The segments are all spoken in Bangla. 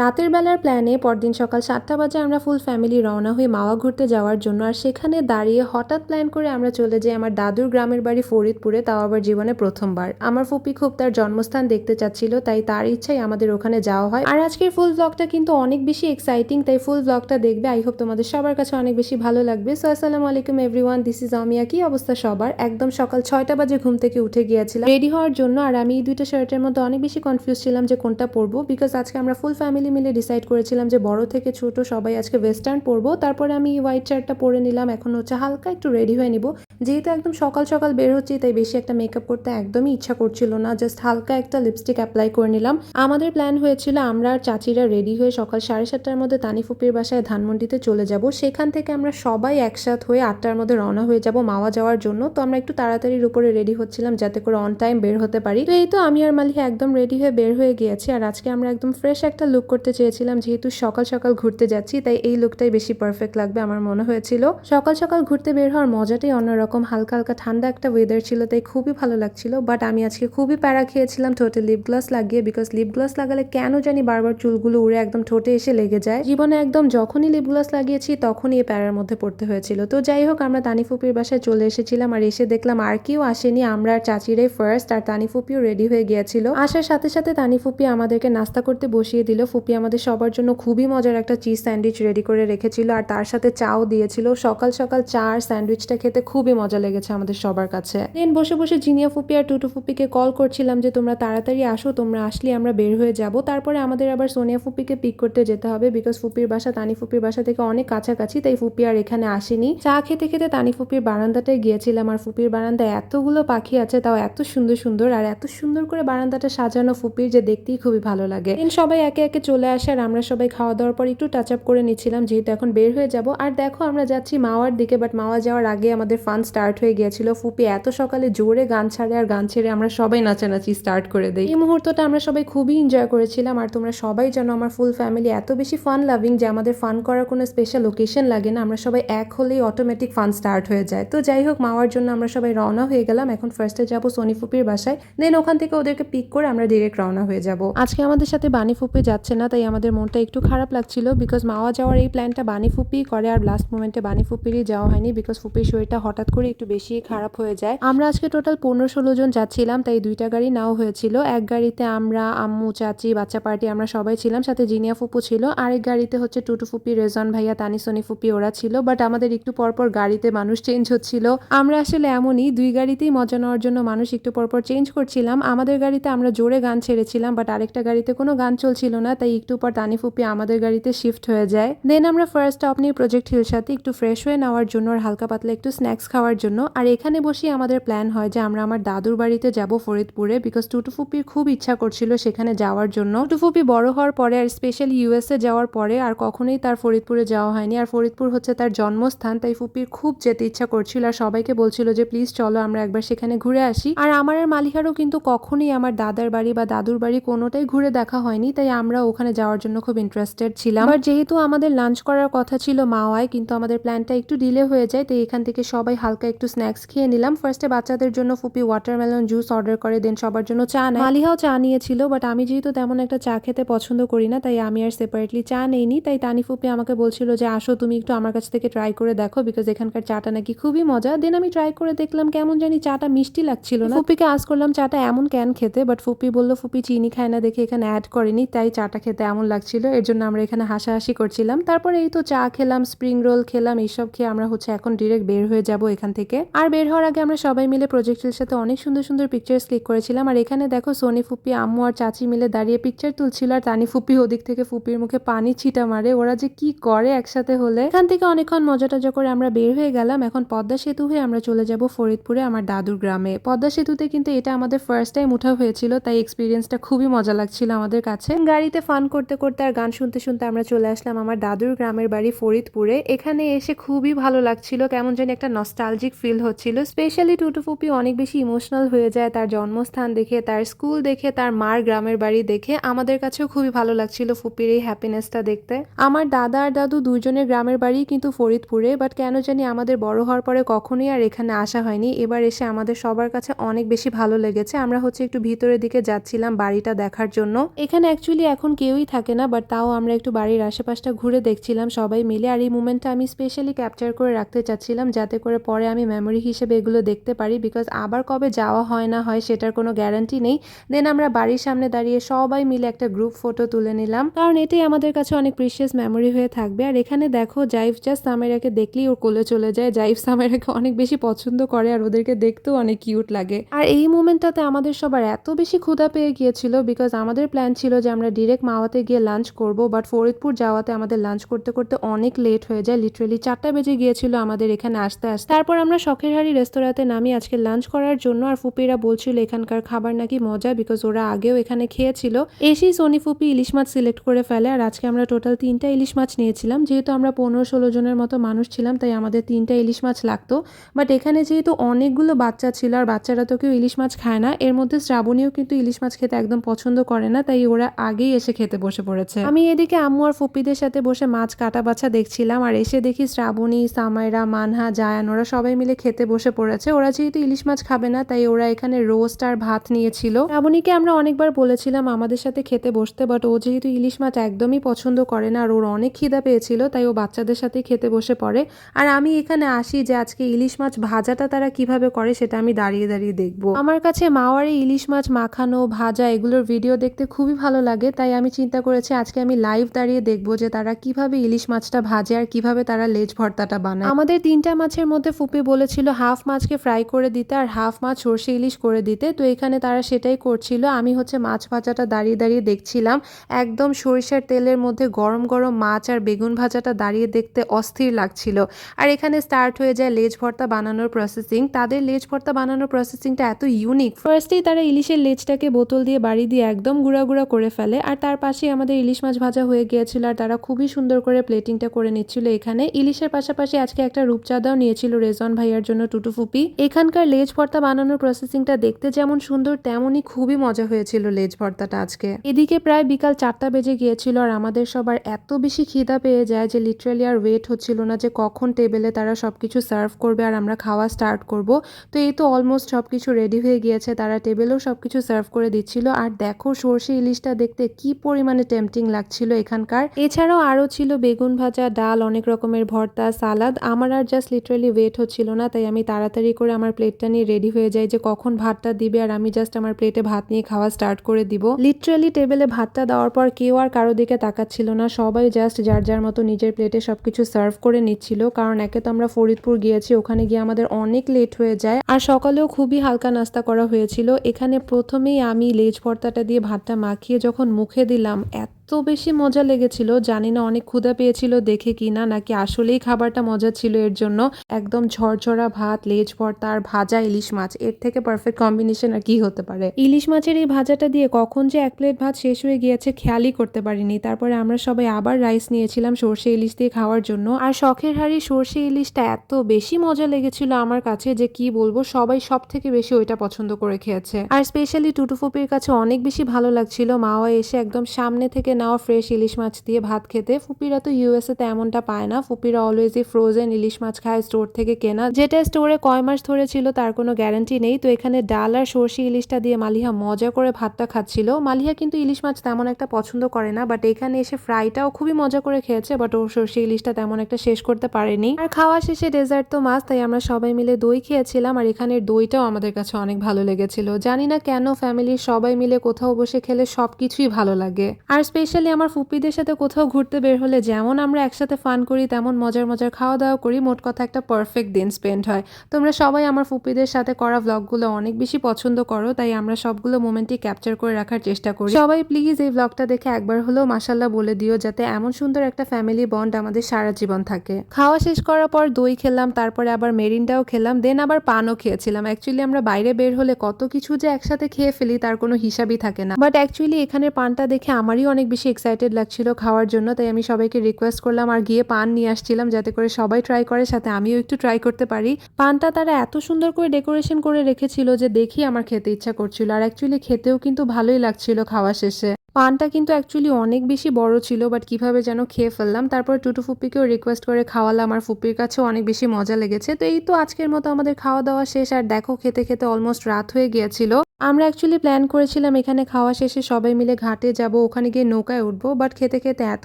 রাতের বেলার প্ল্যানে পরদিন সকাল সাতটা বাজে আমরা ফুল ফ্যামিলি রওনা হয়ে মাওয়া ঘুরতে যাওয়ার জন্য আর সেখানে দাঁড়িয়ে হঠাৎ প্ল্যান করে আমরা চলে যাই আমার দাদুর গ্রামের বাড়ি ফরিদপুরে, তাও আবার জীবনে প্রথমবার। আমার ফুপি খুব তার জন্মস্থান দেখতে চাচ্ছিল, তাই তার ইচ্ছাই আমাদের ওখানে যাওয়া হয়। আর আজকের ফুল ব্লগটা কিন্তু অনেক বেশি এক্সাইটিং তাই ফুল ব্লগটা দেখবে। আই হোপ তোমাদের সবার কাছে অনেক বেশি ভালো লাগবে। সো আসসালামু আলাইকুম এভরিওয়ান দিস ইজ অমিয়া কি? অবস্থা সবার? একদম সকাল ছয়টা বাজে ঘুম থেকে উঠে গিয়েছিলাম। রেডি হওয়ার জন্য আর আমি এই দুইটা শার্টের মধ্যে অনেক বেশি কনফিউজ ছিলাম যে কোনটা পরবো বিকজ আজকে আমরা ফুল ফ্যামিলি মিলে ডিসাইড করেছিলাম যে বড় থেকে ছোট সবাই আজকে ওয়েস্টার্ন পরবো। তারপরে আমি হোয়াইট শার্টটা পরে নিলাম। এখন হচ্ছে হালকা একটু রেডি হয়ে নিব। যেহেতু একদম সকাল সকাল বের হচ্ছি, তাই বেশি একটা মেকআপ করতে একদমই ইচ্ছা করছিল না। জাস্ট হালকা একটা লিপস্টিক অ্যাপ্লাই করে নিলাম। আমাদের প্ল্যান হয়েছিল আমরা আর চাচিরা রেডি হয়ে সকাল সাড়ে সাতটার মধ্যে তানিফুপির বাসায় ধানমন্ডিতে চলে যাব। সেখান থেকে আমরা সবাই একসাথ হয়ে আটটার মধ্যে রওনা হয়ে যাব মাওয়া যাওয়ার জন্য। তো আমরা একটু তাড়াতাড়ির উপরে রেডি হচ্ছিলাম যাতে করে অন টাইম বের হতে পারি। তো এই তো আমি আর মালিহা একদম রেডি হয়ে বের হয়ে গিয়েছি। আর আজকে আমরা একদম ফ্রেশ একটা লুক করতে চেয়েছিলাম, যেহেতু সকাল সকাল ঘুরতে যাচ্ছি, তাই এই লুকটাই বেশি পারফেক্ট লাগবে আমার মনে হয়েছিল। সকাল সকাল ঘুরতে বের হওয়ার মজাটাই অন্যরকম, হালকা হালকা ঠান্ডা একটা ওয়েদার ছিল, তাই খুবই ভালো লাগছিল। বাট আমি আজকে খুবই প্যারা খেয়েছিলাম ঠোঁটে লিপ গ্লাস লাগিয়ে বিকজ লিপ গ্লাস লাগালে কেন জানি বারবার চুলগুলো উড়ে একদম ঠোঁটে এসে লেগে যায়। জীবনে একদম যখনই লিপ গ্লাস লাগিয়েছি, তখনই এই প্যারার মধ্যে পড়তে হয়েছিল। তো যাই হোক, আমরা তানিফুপির বাসায় চলে এসেছিলাম, আর এসে দেখলাম আর কেউ আসেনি, আমরা আর চাচিরাই ফার্স্ট আর তানিফুপিও রেডি হয়ে গিয়েছিল। আসার সাথে সাথে তানিফুপি আমাদেরকে নাস্তা করতে বসিয়ে দিল ফুপি আমাদের সবার জন্য খুবই মজার একটা চিজ স্যান্ডউইচ রেডি করে রেখেছিল আর তার সাথে চাও দিয়েছিল। সকাল সকাল চা আর স্যান্ডউইচটা খেতে খুবই মজা লেগেছে আমাদের সবার কাছে। দেন বসে বসে জিনিয়া ফুপি আর টুটু ফুপিকে কল করছিলাম যে, তোমরা তাড়াতাড়ি আসো, তোমরা আসলে আমরা বের হয়ে যাব। তারপরে আমাদের আবার সোনিয়া ফুপিকে পিক করতে যেতে হবে বিকজ ফুপির বাসা তানি ফুপির বাসা থেকে অনেক কাছাকাছি, তাই ফুপি আর এখানে আসেনি। চা খেতে খেতে তানি ফুপির বারান্দাটায় গিয়েছিলাম আর ফুপির বারান্দায় এতগুলো পাখি আছে, তাও এত সুন্দর সুন্দর, আর এত সুন্দর করে বারান্দাটা সাজানো ফুপির যে দেখতেই খুবই ভালো লাগে। সবাই একে একে চলে আসে আর আমরা সবাই খাওয়া দাওয়ার পর একটু টাচ আপ করে নিচ্ছিলাম, যেহেতু এখন বের হয়ে যাব। আর দেখো, আমরা যাচ্ছি মাওয়ার দিকে বাট মাওয়া যাওয়ার আগে আমাদের ফান স্টার্ট হয়ে গিয়েছিল। ফুপি এত সকালে জোরে গান ছাড়ে আর গান ছেড়ে আমরা সবাই নাচানাচি স্টার্ট করে দেই। এই মুহূর্তটা আমরা সবাই খুবই এনজয় করেছিলাম, আর তোমরা সবাই জানো আমার ফুল ফ্যামিলি এত বেশি ফান লাভিং যে আমাদের ফান করার কোনো স্পেশাল লোকেশন লাগে না। আমরা সবাই এক হলেই অটোমেটিক ফান স্টার্ট হয়ে যায়। তো যাই হোক, মাওয়ার জন্য আমরা সবাই রওনা হয়ে গেলাম। এখন ফার্স্টে যাব সোনি ফুপির বাসায়। দেন ওখান থেকে ওদেরকে পিক করে আমরা ডিরেক্ট রওনা হয়ে যাব। আজকে আমাদের সাথে বানি ফুপি যাচ্ছে না, তাই আমাদের মনটা একটু খারাপ লাগছিল বিকজ মাওয়া যাওয়ার এই প্ল্যানটা বানি ফুপি করে আর লাস্ট মোমেন্টে বানি ফুপিরই যাওয়া হয়নি বিকজ ফুপির শরীরটা হঠাৎ করে একটু বেশি খারাপ হয়ে যায়। আমরা আজকে টোটাল পনেরো ষোলো জন যাচ্ছিলাম, তাই দুইটা গাড়ি নাও হয়েছিল। এক গাড়িতে আমরা, আম্মু, চাচি, বাচ্চা পার্টি আমরা সবাই ছিলাম, সাথে জিনিয়া ফুপু ছিল। আরেক গাড়িতে হচ্ছে টুটু ফুপি, রেজন ভাইয়া, তানি, সোনি ফুপি ওরা ছিল বাট আমাদের একটু পরপর গাড়িতে মানুষ চেঞ্জ হচ্ছিল। আমরা আসলে এমনই, দুই গাড়িতেই মজা নেওয়ার জন্য মানুষ একটু পরপর চেঞ্জ করছিলাম। আমাদের গাড়িতে আমরা জোরে গান ছেড়েছিলাম বাট আরেকটা গাড়িতে কোনো গান চলছিল না, তাই একটু পর তানি ফুপি আমাদের গাড়িতে শিফট হয়ে যায়। দেন আমরা ফার্স্ট স্টপ নিয়ে প্রজেক্ট হিল সাথে একটু ফ্রেশ হয়ে নেওয়ার জন্য আর হালকা পাতলা একটু স্ন্যাক্স খাওয়ার জন্য। আর এখানে বসে আমাদের প্ল্যান হয় যে আমরা আমার দাদুর বাড়িতে যাব ফরিদপুরে বিকজ টুটু ফুপির খুব ইচ্ছা করছিল সেখানে যাওয়ার জন্য। টুটু ফুপি বড় হওয়ার পরে আর স্পেশালি ইউএসএ যাওয়ার পরে আর কখনোই তার ফরিদপুরে যাওয়া হয়নি। আর ফরিদপুর হচ্ছে তার জন্মস্থান, তাই ফুপির খুব যেতে ইচ্ছা করছিল আর সবাইকে বলছিল যে প্লিজ চলো আমরা একবার সেখানে ঘুরে আসি। আর আমার আর মালিহারও কিন্তু কখনোই আমার দাদার বাড়ি বা দাদুর বাড়ি কোনোটাই ঘুরে দেখা হয়নি, তাই আমরা ওখানে যাওয়ার জন্য খুব ইন্টারেস্টেড ছিলাম। আর যেহেতু আমাদের লাঞ্চ করার কথা ছিল মাওয়ায় কিন্তু আমাদের প্ল্যানটা একটু ডিলে হয়ে যায়, তাই এখান থেকে সবাই হালকা একটু স্ন্যাক্স খেয়ে নিলাম। ফার্স্টে বাচ্চাদের জন্য ফুপি ওয়াটারমেলন জুস অর্ডার করে দেন সবার জন্য চা নেয়। মালিহাও চা নিয়েছিল বাট আমি যেহেতু তেমন একটা চা খেতে পছন্দ করি না, তাই আমি আর সেপারেটলি চা নেইনি। তাই তানি ফুপি আমাকে বলছিল যে, আসো তুমি একটু আমার কাছ থেকে ট্রাই করে দেখো বিকজ এখানকার চাটা নাকি খুবই মজা। দেন আমি ট্রাই করে দেখলাম, কেমন জানি চাটা মিষ্টি লাগছিল না। ফুপিকে আজ করলাম, চাটা এমন ক্যান খেতে? বাট ফুপি বলল, ফুপি চিনি খায় না, দেখে এখানে অ্যাড করেনি, তাই চাটা খেতে এমন লাগছিল, এর জন্য আমরা এখানে হাসাহাসি করছিলাম। তারপরে এই তো চা খেলাম স্প্রিং রোল খেলাম, এইসব খেয়ে আমরা হচ্ছে এখন ডিরেক্ট বের হয়ে যাব এখান থেকে। আর বের হওয়ার আগে আমরা সবাই মিলে প্রজেক্টের সাথে অনেক সুন্দর সুন্দর পিকচার্স ক্লিক করেছিলাম। আর এখানে দেখো সোনি, ফুপি, আম্মু আর চাচি মিলে দাঁড়িয়ে পিকচার তুলছিল। আর তানি, ফুপি ওদিক থেকে ফুপির মুখে পানি ছিটা মারে। ওরা যে কি করে একসাথে হলে? এখান থেকে অনেকক্ষণ মজা টজা করে আমরা বের হয়ে গেলাম। এখন পদ্মা সেতু হয়ে আমরা চলে যাব ফরিদপুরে, আমার দাদুর গ্রামে। পদ্মা সেতুতে কিন্তু এটা আমাদের ফার্স্ট টাইম উঠা হয়েছিল, তাই এক্সপিরিয়েন্সটা খুবই মজা লাগছিল আমাদের কাছে। গাড়িতে ফান করতে করতে আর গান শুনতে শুনতে আমরা চলে আসলাম আমার দাদুর গ্রামের বাড়ি ফরিদপুরে। এখানে এসে খুবই ভালো লাগছিল, কেমন জানি একটা নস্টালজিক ফিল হচ্ছিল। স্পেশালি টুটু ফুপি অনেক বেশি ইমোশনাল হয়ে যায় তার জন্মস্থান দেখে, তার স্কুল দেখে, তার মার গ্রামের বাড়ি দেখে। আমাদের কাছেও খুবই ভালো লাগছিল ফুপির এই হ্যাপিনেসটা দেখতে। আমার দাদা আর দাদু দুজনের গ্রামের বাড়ি কিন্তু ফরিদপুরে বাট কেন জানি আমাদের বড় হওয়ার পরে কখনোই আর এখানে আসা হয়নি। এবার এসে আমাদের সবার কাছে অনেক বেশি ভালো লেগেছে। আমরা হচ্ছে একটু ভিতরের দিকে যাচ্ছিলাম বাড়িটা দেখার জন্য। এখানে অ্যাকচুয়ালি এখন কে কেউই থাকে না বাট তাও আমরা একটু বাড়ির আশেপাশটা ঘুরে দেখছিলাম সবাই মিলে। আর এই মুমেন্টটা আমি স্পেশালি ক্যাপচার করে রাখতে চাচ্ছিলাম যাতে করে পরে আমি মেমোরি হিসেবে এগুলো দেখতে পারি বিকজ আবার কবে যাওয়া হয় না হয় সেটার কোনো গ্যারান্টি নেই। দেন আমরা বাড়ির সামনে দাঁড়িয়ে সবাই মিলে একটা গ্রুপ ফটো তুলে নিলাম। কারণ এটাই আমাদের কাছে অনেক প্রিশিয়াস মেমোরি হয়ে থাকবে। আর এখানে দেখো জাইফ জাস্ট সামেরাকে দেখলেই ওর কোলে চলে যায়। জাইফ সামেরাকে অনেক বেশি পছন্দ করে আর ওদেরকে দেখতেও অনেক কিউট লাগে। আর এই মুমেন্টটাতে আমাদের সবার এত বেশি ক্ষুধা পেয়ে গিয়েছিল বিকজ আমাদের প্ল্যান ছিল যে আমরা ডিরেক্ট মাওয়াতে গিয়ে লাঞ্চ করব বাট ফরিদপুর যাওয়াতে আমাদের লাঞ্চ করতে করতে অনেক লেট হয়ে যায় লিটারেলি চারটা বেজে গিয়েছিল আমাদের এখানে আসতে আসতে। তারপর আমরা শখের হাড়ি রেস্তোরাঁতে নামি আজকে লাঞ্চ করার জন্য, আর ফুপিরা বলছিল এখানকার খাবার নাকি মজা বিকজ ওরা আগেও এখানে খেয়েছিল। এসেই সোনি ফুপি ইলিশ মাছ সিলেক্ট করে ফেলে, আর আজকে আমরা টোটাল তিনটা ইলিশ মাছ নিয়েছিলাম। যেহেতু আমরা পনেরো ষোলো জনের মতো মানুষ ছিলাম, তাই আমাদের তিনটা ইলিশ মাছ লাগতো। বাট এখানে যেহেতু অনেকগুলো বাচ্চা ছিল, আর বাচ্চারা তো কেউ ইলিশ মাছ খায় না, এর মধ্যে শ্রাবণীও কিন্তু ইলিশ মাছ খেতে একদম পছন্দ করে না, তাই ওরা আগেই এসে খেতে বসে পড়েছে। আমি এদিকে আম্মু আর ফুপিদের সাথে বসে মাছ কাটা বাছা দেখছিলাম, আর এসে দেখি শ্রাবণী, সামাইরা, মানহা, জায়ান, ওরা সবাই মিলে খেতে বসে পড়েছে। ওরা যেহেতু ইলিশ মাছ খাবে না, তাই ওরা এখানে রোস্ট আর ভাত নিয়েছিল। শ্রাবণীকে আমরা অনেকবার বলেছিলাম আমাদের সাথে খেতে বসতে বাট ও যেহেতু ইলিশ মাছ একদমই পছন্দ করে না, আর ওর অনেক খিদা পেয়েছিল, তাই ও বাচ্চাদের সাথেই খেতে বসে পড়ে। আর আমি এখানে আসি যে আজকে ইলিশ মাছ ভাজাটা তারা কীভাবে করে সেটা আমি দাঁড়িয়ে দাঁড়িয়ে দেখব। আমার কাছে মাওয়ারে ইলিশ মাছ মাখানো, ভাজা, এগুলোর ভিডিও দেখতে খুবই ভালো লাগে, তাই আমি চিন্তা করেছি, আজকে আমি লাইভ দাঁড়িয়ে দেখব যে তারা কীভাবে ইলিশ মাছটা ভাজে আর কীভাবে তারা লেজ ভর্তাটা বানায়। আমাদের তিনটা মাছের মধ্যে ফুপি বলেছিল হাফ মাছকে ফ্রাই করে দিতে আর হাফ মাছ সর্ষে ইলিশ করে দিতে। তো এখানে তারা সেটাই করছিল। আমি হচ্ছে মাছ ভাজাটা দাঁড়িয়ে দাঁড়িয়ে দেখছিলাম। একদম সরিষার তেলের মধ্যে গরম গরম মাছ আর বেগুন ভাজাটা দাঁড়িয়ে দেখতে অস্থির লাগছিল। আর এখানে স্টার্ট হয়ে যায় লেজ ভর্তা বানানোর প্রসেসিং তাদের লেজ ভর্তা বানানোর প্রসেসিংটা এত ইউনিক ফার্স্টেই তারা ইলিশের লেজটাকে বোতল দিয়ে বাড়ি দিয়ে একদম গুঁড়া গুঁড়া করে ফেলে। আর তার পাশেই আমাদের ইলিশ মাছ ভাজা হয়ে গিয়েছিল আর তারা খুবই সুন্দর করে প্লেটিংটা করে নিচ্ছিল এখানে। ইলিশের পাশাপাশি আজকে একটা রূপচাঁদাও নিয়েছিল রেজন ভাইয়ার জন্য টুটু ফুপি। এখানকার লেজ ভর্তা বানানোর প্রসেসিংটা দেখতে যেমন সুন্দর, তেমনই খুবই মজা হয়েছিল লেজ ভর্তাটা আজকে। এদিকে প্রায় বিকাল চারটা বেজে গিয়েছিল আর আমাদের সবার এত বেশি খিদা পেয়ে যায় যে লিটারালি আর ওয়েট হচ্ছিল না যে কখন টেবিলে তারা সবকিছু সার্ভ করবে আর আমরা খাওয়া স্টার্ট করব। তো এই তো অলমোস্ট সবকিছু রেডি হয়ে গিয়েছে, তারা টেবিলেও সবকিছু সার্ভ করে দিচ্ছিল। আর দেখো সর্ষে ইলিশটা দেখতে কি পরিমাণে টেম্পটিং লাগছিল এখানকার। এছাড়াও আরও ছিল বেগুন ভাজা, ডাল, অনেক রকমের ভর্তা, সালাদ। আমার আর জাস্ট লিটারালি ওয়েট হচ্ছিল না, তাই আমি তাড়াতাড়ি করে আমার প্লেটটা নিয়ে রেডি হয়ে যাই যে কখন ভাতটা দিবে আর আমি জাস্ট আমার প্লেটে ভাত নিয়ে খাওয়া স্টার্ট করে দিব। লিটারালি টেবিলে ভাতটা দেওয়ার পর কেউ আর কারও দিকে তাকাচ্ছিল না, সবাই জাস্ট যার যার মতো নিজের প্লেটে সবকিছু সার্ভ করে নিচ্ছিল, কারণ একে তো আমরা ফরিদপুর গিয়েছি, ওখানে গিয়ে আমাদের অনেক লেট হয়ে যায়। আর সকালেও খুবই হালকা নাস্তা করা হয়েছিল, এখানে প্রথমেই আমি লেজ ভর্তাটা দিয়ে ভাতটা মাখিয়ে যখন মুখে দিলাম এত এত বেশি মজা লেগেছিল। জানি না অনেক ক্ষুধা পেয়েছিল দেখে কি না, নাকি আসলেই খাবারটা মজা ছিল এর জন্য। একদম ঝরঝরা ভাত, লেজ ভর্তা আর ভাজা ইলিশ মাছ। এর থেকে পারফেক্ট কম্বিনেশন আর কি হতে পারে। ইলিশ মাছের এই ভাজাটা দিয়ে কখন যে এক প্লেট ভাত শেষ হয়ে গিয়েছে খেয়ালই করতে পারিনি। তারপরে আমরা সবাই আবার রাইস নিয়েছিলাম সর্ষে ইলিশ দিয়ে খাওয়ার জন্য। আর শখের হাড়ি সর্ষে ইলিশটা এত বেশি মজা লেগেছিল আমার কাছে যে কি বলব, সবাই সব থেকে বেশি ওইটা পছন্দ করে খেয়েছে। আর স্পেশালি টুটুফুপির কাছে অনেক বেশি ভালো লাগছিল। মাওয়া এসে একদম সামনে থেকে নেওয়া ফ্রেশ ইলিশ মাছ দিয়ে ভাত খেতে। ফুপিরা তো ইউএসএ তে এমনটা পায় না। ফুপিরা অলওয়েজই ফ্রোজেন ইলিশ মাছ খায় স্টোর থেকে কেনা। যেটা স্টোরে কয় মাস ধরে ছিল তার কোনো গ্যারান্টি নেই। তো এখানে ডাল আর সর্ষে ইলিশটা দিয়ে মালিহা মজা করে ভাতটা খাচ্ছিল। মালিহা কিন্তু ইলিশ মাছ তেমন একটা পছন্দ করে না বাট এখানে এসে ফ্রাইটাও খুবই মজা করে খেয়েছে বাট ও সর্ষে ইলিশটা তেমন একটা শেষ করতে পারেনি। আর খাওয়া শেষে ডেজার্ট তো মাছ তাই আমরা সবাই মিলে দই খেয়েছিলাম, আর এখানের দইটাও আমাদের কাছে অনেক ভালো লেগেছিল। জানি না কেন ফ্যামিলির সবাই মিলে কোথাও বসে খেলে সবকিছুই ভালো লাগে। আর স্পেশালি আমার ফুপিদের সাথে কোথাও ঘুরতে বের হলে যেমন আমরা একসাথে ফান করি, তেমন মজার মজার খাওয়া দাওয়া করি। মোট কথা একটা পারফেক্ট দিন স্পেন্ড হয়। তোমরা সবাই আমার ফুপিদের সাথে করা ব্লগগুলো অনেক বেশি পছন্দ করো, তাই আমরা সবগুলো মোমেন্টই ক্যাপচার করে রাখার চেষ্টা করি। সবাই প্লিজ এই ব্লগটা দেখে একবার হলেও মাসাল্লাহ বলে দিও, যাতে এমন সুন্দর একটা ফ্যামিলি বন্ড আমাদের সারা জীবন থাকে। খাওয়া শেষ করার পর দই খেলাম, তারপরে আবার মেরিনটাও খেলাম দেন আবার পানও খেয়েছিলাম। অ্যাকচুয়ালি আমরা বাইরে বের হলে কত কিছু যে একসাথে খেয়ে ফেলি, তার কোনো হিসাবই থাকে না। বাট অ্যাকচুয়ালি এখানে পানটা দেখে আমারই অনেক বেশি এক্সাইটেড লাগছিল খাওয়ার জন্য, তাই আমি সবাইকে রিকোয়েস্ট করলাম আর গিয়ে পান নিয়ে আসছিলাম যাতে করে সবাই ট্রাই করে, সাথে আমিও একটু ট্রাই করতে পারি। পানটা তারা এত সুন্দর করে ডেকোরেশন করে রেখেছিল যে দেখি আমার খেতে ইচ্ছা করছিল আর অ্যাকচুয়ালি খেতেও কিন্তু ভালোই লাগছিল খাওয়া শেষে। পানটা কিন্তু অ্যাকচুয়ালি অনেক বেশি বড় ছিল বাট কীভাবে যেন খেয়ে ফেললাম। তারপর টুটু ফুপ্পিকেও রিকোয়েস্ট করে খাওয়ালাম, আর ফুপ্পির কাছেও অনেক বেশি মজা লেগেছে। তো এই তো আজকের মতো আমাদের খাওয়া দাওয়া শেষ, আর দেখো খেতে খেতে অলমোস্ট রাত হয়ে গিয়েছিল। আমরা অ্যাকচুয়ালি প্ল্যান করেছিলাম এখানে খাওয়া শেষে সবাই মিলে ঘাটে যাব, ওখানে গিয়ে নৌকায় উঠবো বাট খেতে খেতে এত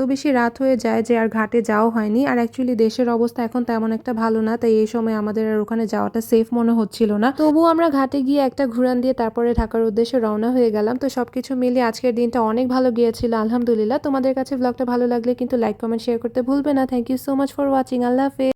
বেশি রাত হয়ে যায় যে আর ঘাটে যাওয়া হয়নি। আর অ্যাকচুয়ালি দেশের অবস্থা এখন তেমন একটা ভালো না, তাই এই সময় আমাদের আর ওখানে যাওয়াটা সেফ মনে হচ্ছিল না। তবুও আমরা ঘাটে গিয়ে একটা ঘুরান দিয়ে তারপরে ঢাকার উদ্দেশ্যে রওনা হয়ে গেলাম। তো সবকিছু মিলিয়ে আজকের দিনটা অনেক ভালো গিয়েছিল, আলহামদুলিল্লাহ। তোমাদের কাছে ব্লগটা ভালো লাগলে কিন্তু লাইক কমেন্ট শেয়ার করতে ভুলবে না। Thank you so much for watching আল্লাহ হাফেজ।